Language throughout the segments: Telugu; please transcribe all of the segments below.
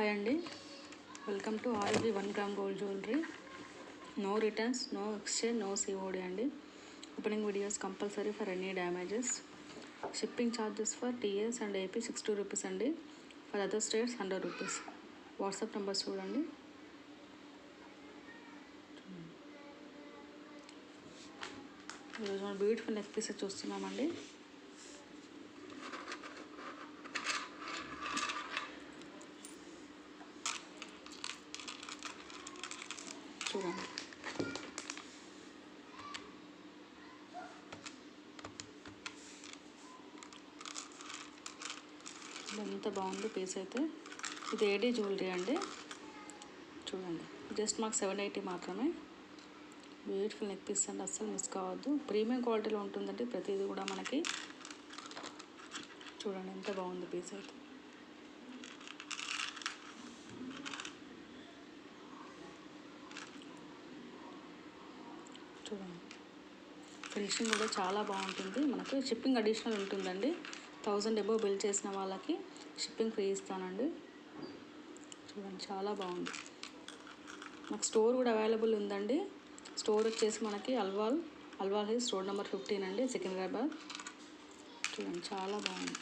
హాయ్ అండి. Welcome to RG one gram gold jewellery no returns no exchange no COD అండి. Opening videos compulsory for any damages shipping charges for TS and AP six two rupees అండి. For other states hundred rupees WhatsApp numbers చూడండి. ఈరోజు మనం బ్యూటిఫుల్ నెక్ పీసెస్ చూస్తున్నామండి. చూడండి. ఎంత బాగుంది పీస్ అయితే. ఇది ఏడీ జ్యువెలరీ అండి. చూడండి. జస్ట్ మాకు సెవెన్ ఎయిటీ మాత్రమే. బ్యూటిఫుల్ నెక్ పీస్ అండి. అస్సలు మిస్ కావద్దు. ప్రీమియం క్వాలిటీలో ఉంటుందండి. ప్రతిదీ కూడా మనకి. చూడండి ఎంత బాగుంది పీస్ అయితే. చూడండి. ఫినిషింగ్ కూడా చాలా బాగుంటుంది. మనకు షిప్పింగ్ అడిషనల్ ఉంటుందండి. థౌజండ్ ఎబో బిల్ చేసిన వాళ్ళకి షిప్పింగ్ ఫ్రీ ఇస్తానండి. చూడండి చాలా బాగుంది. మాకు స్టోర్ కూడా అవైలబుల్ ఉందండి. స్టోర్ వచ్చేసి మనకి Alwal Alwal hills road number fifteen అండి సికింద్రాబాద్. చూడండి చాలా బాగుంది.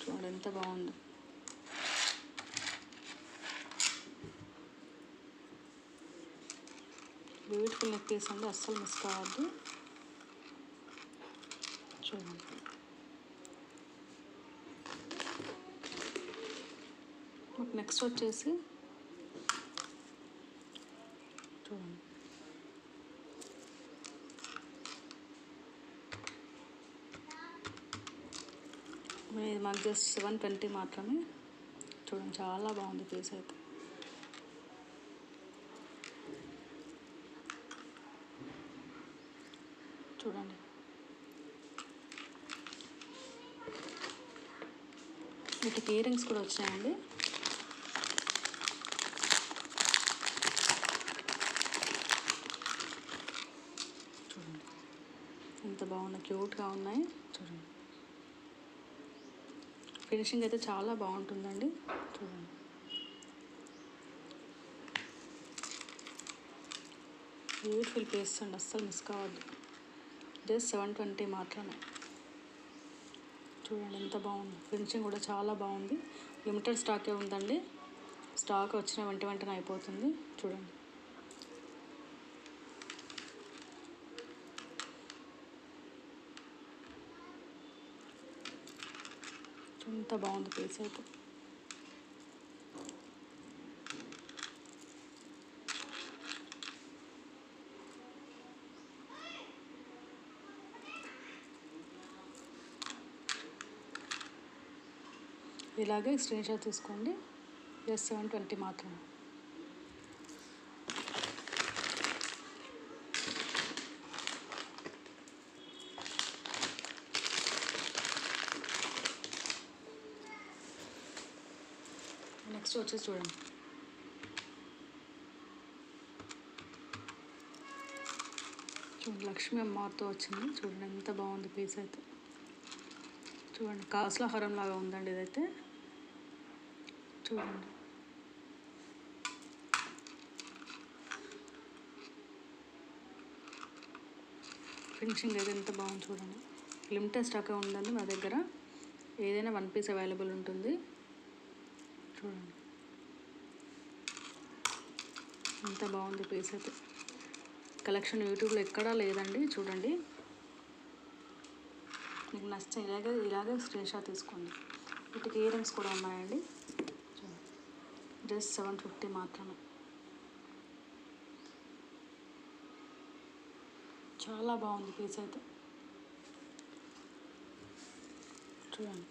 చూడండి ఎంత బాగుందో. బ్యూటిఫుల్ నెక్ పీస్ అండి అస్సలు మిస్ కావద్దు. చూడండి. మాకు నెక్స్ట్ వచ్చేసి చూడండి. ఇది మాకు జస్ట్ సెవెన్ ట్వంటీ మాత్రమే. చూడండి చాలా బాగుంది పీస్ అయితే. చూడండి. వీటికి ఇయర్ రింగ్స్ కూడా వచ్చాయండి. చూడండి. ఎంత బాగున్నాయి క్యూట్గా ఉన్నాయి. చూడండి. ఫినిషింగ్ అయితే చాలా బాగుంటుందండి. చూడండి. బ్యూటిఫుల్ పీస్ అండి. అస్సలు మిస్ కావద్దు. జస్ట్ సెవెన్ ట్వంటీ మాత్రమే. చూడండి ఎంత బాగుంది. ఫినిషింగ్ కూడా చాలా బాగుంది. లిమిటెడ్ స్టాకే ఉందండి. స్టాక్ వచ్చిన వెంట వెంటనే అయిపోతుంది. చూడండి. ఎంత బాగుంది పీస్ అయితే. ఇలాగే స్క్రీన్ షాట్ తీసుకోండి. ఎస్ సెవెన్ ట్వంటీ మాత్రమే. నెక్స్ట్ వచ్చేసి చూడండి. చూడండి లక్ష్మీ అమ్మవారితో వచ్చింది. చూడండి ఎంత బాగుంది పీస్ అయితే. చూడండి కాసుల హారం లాగా ఉందండి ఇదైతే. చూడండి ఫినిషింగ్ అయితే ఎంత బాగుంది చూడండి. లిమిటెడ్ స్టాక్ ఉందండి మా దగ్గర. ఏదైనా వన్ పీస్ అవైలబుల్ ఉంటుంది. చూడండి. ఎంత బాగుంది పీస్ అయితే. కలెక్షన్ యూట్యూబ్లో ఎక్కడా లేదండి చూడండి. మీకు నచ్చితే ఇలాగే ఇలాగే స్క్రీన్షాట్ తీసుకోండి. వీటికి ఇయర్ రింగ్స్ కూడా ఉన్నాయండి. జస్ట్ సెవెన్ ఫిఫ్టీ మాత్రమే. చాలా బాగుంది పీస్ అయితే. చూడండి.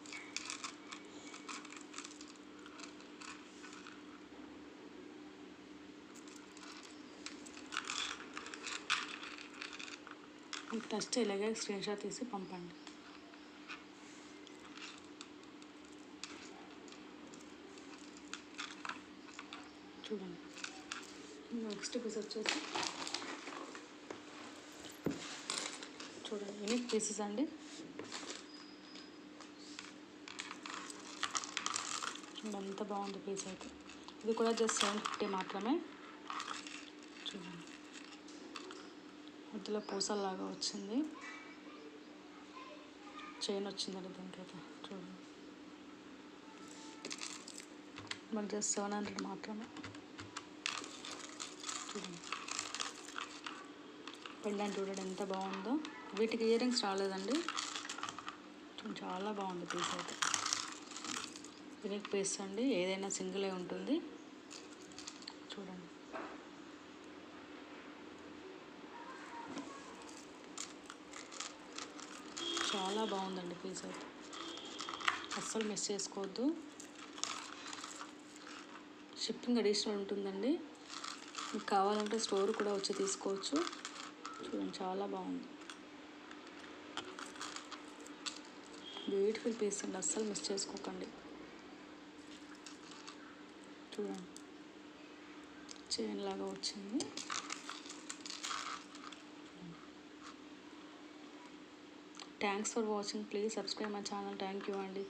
టెస్ట్ ఇలాగే స్క్రీన్ షాట్ తీసి పంపండి. చూడండి. నెక్స్ట్ పీస్ వచ్చేసి చూడండి యూనిక్ పీసెస్ అండి. ఎంత బాగుంది పీస్ అయితే. ఇది కూడా జస్ట్ సెవెన్ ఫిఫ్టీ మాత్రమే. చూడండి. మధ్యలో పూసల్లాగా వచ్చింది. చైన్ వచ్చిందండి దీనికైతే. చూడండి. మనకి జస్ట్ సెవెన్ హండ్రెడ్ మాత్రమే. చూడండి చూడండి ఎంత బాగుందో. వీటికి ఇయర్ రింగ్స్ రాలేదండి చాలా బాగుంది పీస్ అయితే. యూనిక్ పీస్ అండి. ఏదైనా సింగిలే ఉంటుంది. చూడండి. చాలా బాగుందండి పీస్ అయితే. అస్సలు మిస్ చేసుకోవద్దు. షిప్పింగ్ అడిషనల్ ఉంటుందండి. మీకు కావాలంటే స్టోర్ కూడా వచ్చి తీసుకోవచ్చు. చూడండి చాలా బాగుంది. బ్యూటిఫుల్ పీస్ అండి అస్సలు మిస్ చేసుకోకండి. చూడండి చైన్ లాగా వచ్చింది. Thanks for watching please subscribe my channel thank you అండి.